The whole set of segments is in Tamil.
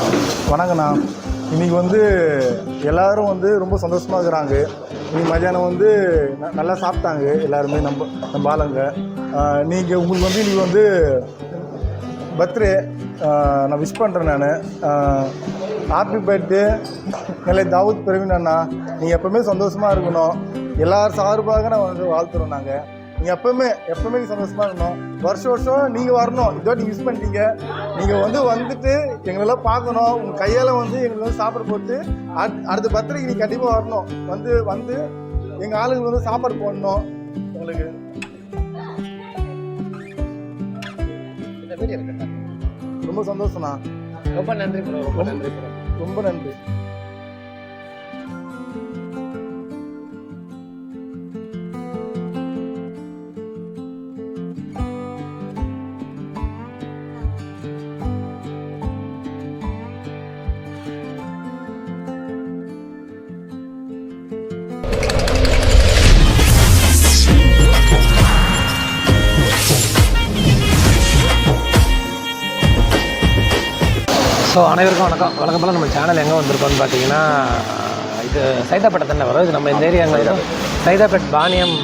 வணக்கண்ணா இன்றைக்கி வந்து எல்லாரும் வந்து ரொம்ப சந்தோஷமாக இருக்கிறாங்க. இன்னைக்கு மதியானம் வந்து ந- நல்லா சாப்பிட்டாங்க எல்லாருமே நம்ம நம்ம ஆளுங்க. நீங்கள் உங்களுக்கு வந்து இன்றைக்கி வந்து பர்த்டே நான் விஷ் பண்ணுறேன் நான். ஹாப்பி பர்த்டே நிலை தாவூத் பிரவீன் அண்ணா நீங்கள் எப்போவுமே சந்தோஷமாக இருக்கணும். எல்லார் சார்பாக நான் வந்து வாழ்த்துறோம் நாங்கள் நீங்கள் எப்போவுமே எப்போவுமே சந்தோஷமாக இருக்கணும். வருஷம் வருஷம் நீங்கள் வரணும். இதோ நீங்கள் மிஸ் பண்ணிட்டீங்க. நீங்கள் வந்து வந்துட்டு எங்களெல்லாம் பார்க்கணும். உங்கள் கையால் வந்து எங்களுக்கு வந்து சாப்பாடு போட்டு அடுத்த அடுத்த பர்த்டேக்கு நீங்கள் கண்டிப்பாக வரணும். வந்து வந்து எங்கள் ஆளுங்களுக்கு வந்து சாப்பாடு போடணும். உங்களுக்கு. ரொம்ப சந்தோஷம்ண்ணா. ரொம்ப நன்றி ரொம்ப நன்றி ரொம்ப நன்றி. ஸோ அனைவருக்கும் வணக்கம். வணக்கம் போல நம்ம சேனல் எங்கே வந்திருக்கோம்னு பார்த்தீங்கன்னா இது சைதாப்பேட்டை தானே வரும். இது நம்ம இந்த ஏரியாங்க சைதாப்பேட் பாணியம்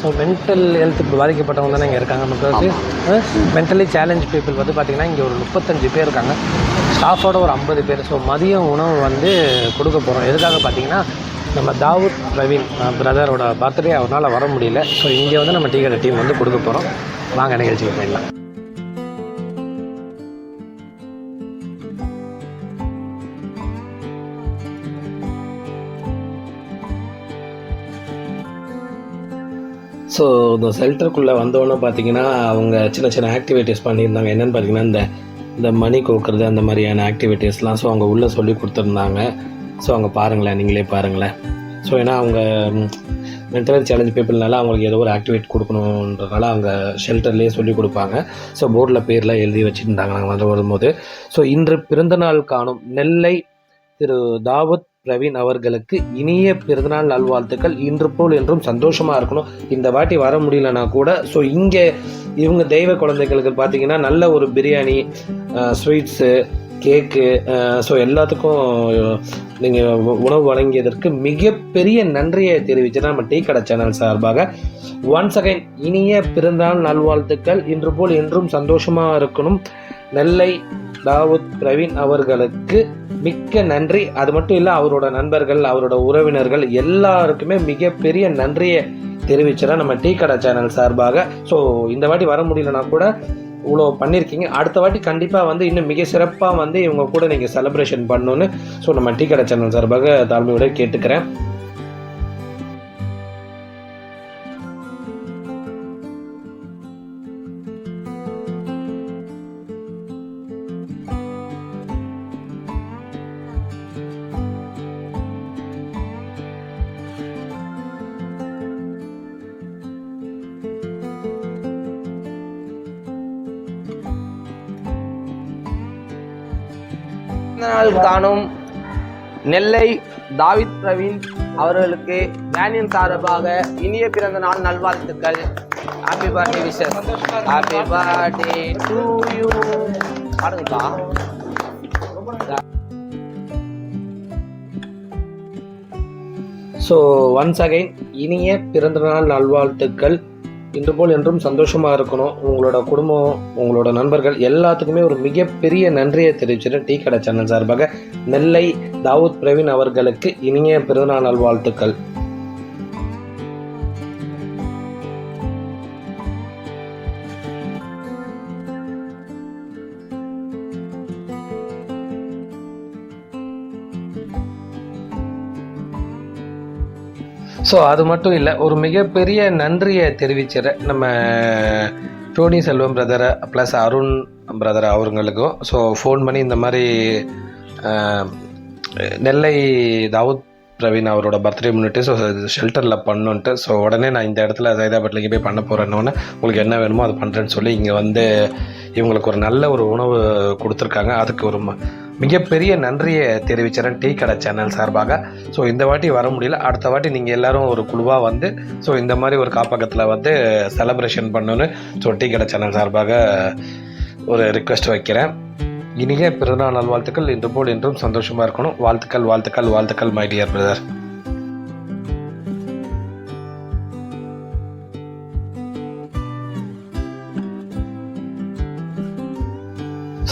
ஸோ மென்டல் ஹெல்த் பாதிக்கப்பட்டவங்க தானே இங்கே இருக்காங்க நமக்கு மென்டலி சேலஞ்ச் பீப்புள் வந்து பார்த்திங்கன்னா இங்கே ஒரு முப்பத்தஞ்சு பேர் இருக்காங்க. ஸ்டாஃபோட ஒரு ஐம்பது பேர். ஸோ மதிய உணவு வந்து கொடுக்க போகிறோம் எதுக்காக பார்த்தீங்கன்னா நம்ம தாவூத் பிரவீன் பிரதரோட பர்த்டே அவரால் வர முடியல. ஸோ இங்கே வந்து நம்ம டீ கடை டீம் வந்து கொடுக்க போகிறோம் வாங்க நிகழ்ச்சிக்கு போயிடலாம். ஸோ இந்த ஷெல்டருக்குள்ளே வந்தோன்னே பார்த்தீங்கன்னா அவங்க சின்ன சின்ன ஆக்டிவிட்டீஸ் பண்ணியிருந்தாங்க. என்னென்னு பார்த்தீங்கன்னா இந்த இந்த மணி கோக்குறது அந்த மாதிரியான ஆக்டிவிட்டீஸ்லாம் ஸோ அவங்க உள்ளே சொல்லி கொடுத்துருந்தாங்க. ஸோ அவங்க பாருங்களேன் நீங்களே பாருங்களேன். ஸோ ஏன்னா அவங்க மென்டலி சேலஞ்ச் பீப்புள்னால அவங்களுக்கு ஏதோ ஒரு ஆக்டிவேட் கொடுக்கணுன்றனால அவங்க ஷெல்டர்லேயே சொல்லி கொடுப்பாங்க. ஸோ போர்டில் பேர்லாம் எழுதி வச்சுருந்தாங்க நாங்கள் வந்து வரும்போது ஸோ இன்று பிறந்தநாள் காணும் நெல்லை திரு தாவூத் பிரவீன் அவர்களுக்கு இனிய பிறந்தநாள் நல்வாழ்த்துக்கள். இன்று போல் என்றும் சந்தோஷமா இருக்கணும். இந்த வாட்டி வர முடியலனா கூட ஸோ இங்கே இவங்க தெய்வ குழந்தைகளுக்கு பார்த்தீங்கன்னா நல்ல ஒரு பிரியாணி ஸ்வீட்ஸு கேக்கு ஸோ எல்லாத்துக்கும் நீங்கள் உணவு வழங்கியதற்கு மிகப்பெரிய நன்றியை தெரிவிச்சு நம்ம டீ கடை சேனல் சார்பாக ஒன்ஸ் அகைன் இனிய பிறந்தநாள் நல்வாழ்த்துக்கள். இன்று போல் என்றும் சந்தோஷமாக இருக்கணும். நெல்லை தாவூத் பிரவீன் அவர்களுக்கு மிக்க நன்றி. அது மட்டும் இல்லை அவரோட நண்பர்கள் அவரோட உறவினர்கள் எல்லாருக்குமே மிகப்பெரிய நன்றியை தெரிவிச்சிடறேன் நம்ம டீ கடை சேனல் சார்பாக. ஸோ இந்த வாட்டி வர முடியலனா கூட இவ்வளோ பண்ணியிருக்கீங்க அடுத்த வாட்டி கண்டிப்பாக வந்து இன்னும் மிக சிறப்பாக வந்து இவங்க கூட நீங்கள் செலப்ரேஷன் பண்ணணுன்னு ஸோ நம்ம டீ கடை சேனல் சார்பாக தாழ்மையோட கேட்டுக்கிறேன். நாள் காணும் நெல்லை தாவித் பிரவீன் அவர்களுக்கு பேனியன் சார்பாக இனிய பிறந்த நாள் நல்வாழ்த்துக்கள். Happy birthday wishes happy birthday to you பாடுங்கப்பா. So once again இனிய பிறந்தநாள் நல்வாழ்த்துக்கள். இன்று போல் என்றும் சந்தோஷமாக இருக்கணும். உங்களோட குடும்பம் உங்களோட நண்பர்கள் எல்லாத்துக்குமே ஒரு மிகப்பெரிய நன்றியை தெரிவிச்சிடும் டீ கடை சேனல் சார்பாக நெல்லை தாவூத் பிரவீன் அவர்களுக்கு இனிய பிறந்தநாள் நல்வாழ்த்துக்கள் ஸோ அது மட்டும் இல்லை ஒரு மிகப்பெரிய நன்றியை தெரிவிச்சிட நம்ம டோனி செல்வம் பிரதரை ப்ளஸ் அருண் பிரதர் அவருங்களுக்கும் ஸோ ஃபோன் பண்ணி இந்த மாதிரி நெல்லை தாவூத் பிரவீன் அவரோட பர்த்டே முன்னிட்டு ஸோ ஷெல்டரில் பண்ணுன்ட்டு ஸோ உடனே நான் இந்த இடத்துல சைதாபாட்டில் இங்கே போய் பண்ண போகிறேன்னொன்னே உங்களுக்கு என்ன வேணுமோ அது பண்ணுறேன்னு சொல்லி இங்கே வந்து இவங்களுக்கு ஒரு நல்ல ஒரு உணவு கொடுத்துருக்காங்க. அதுக்கு ஒரு மிகப்பெரிய நன்றியை தெரிவிச்சிடறேன் டீ கடை சேனல் சார்பாக. ஸோ இந்த வாட்டி வர முடியல. அடுத்த வாட்டி நீங்கள் எல்லாரும் ஒரு குழுவாக வந்து ஸோ இந்த மாதிரி ஒரு காப்பகத்தில் வந்து செலப்ரேஷன் பண்ணுன்னு ஸோ டீ கடை சேனல் சார்பாக ஒரு ரிக்வெஸ்ட் வைக்கிறேன். இனிய பிறந்தநாள் நல்வாழ்த்துக்கள். இன்று போல் இன்றும் சந்தோஷமாக இருக்கணும். வாழ்த்துக்கள் வாழ்த்துக்கள் வாழ்த்துக்கள் மை டியர் பிரதர்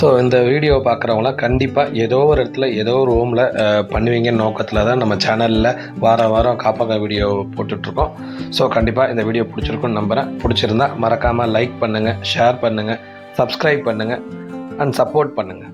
ஸோ இந்த வீடியோ பார்க்குறவங்களாம் கண்டிப்பாக ஏதோ ஒரு இடத்துல ஏதோ ஒரு ரூமில் பண்ணுவீங்கன்னு நோக்கத்தில் தான் நம்ம சேனலில் வாரம் வாரம் காப்பக வீடியோ போட்டுட்ருக்கோம். ஸோ கண்டிப்பாக இந்த வீடியோ பிடிச்சிருக்குன்னு நம்புகிறேன் பிடிச்சிருந்தா மறக்காமல் லைக் பண்ணுங்கள் ஷேர் பண்ணுங்கள் சப்ஸ்கிரைப் பண்ணுங்கள் அண்ட் சப்போர்ட் பண்ணுங்கள்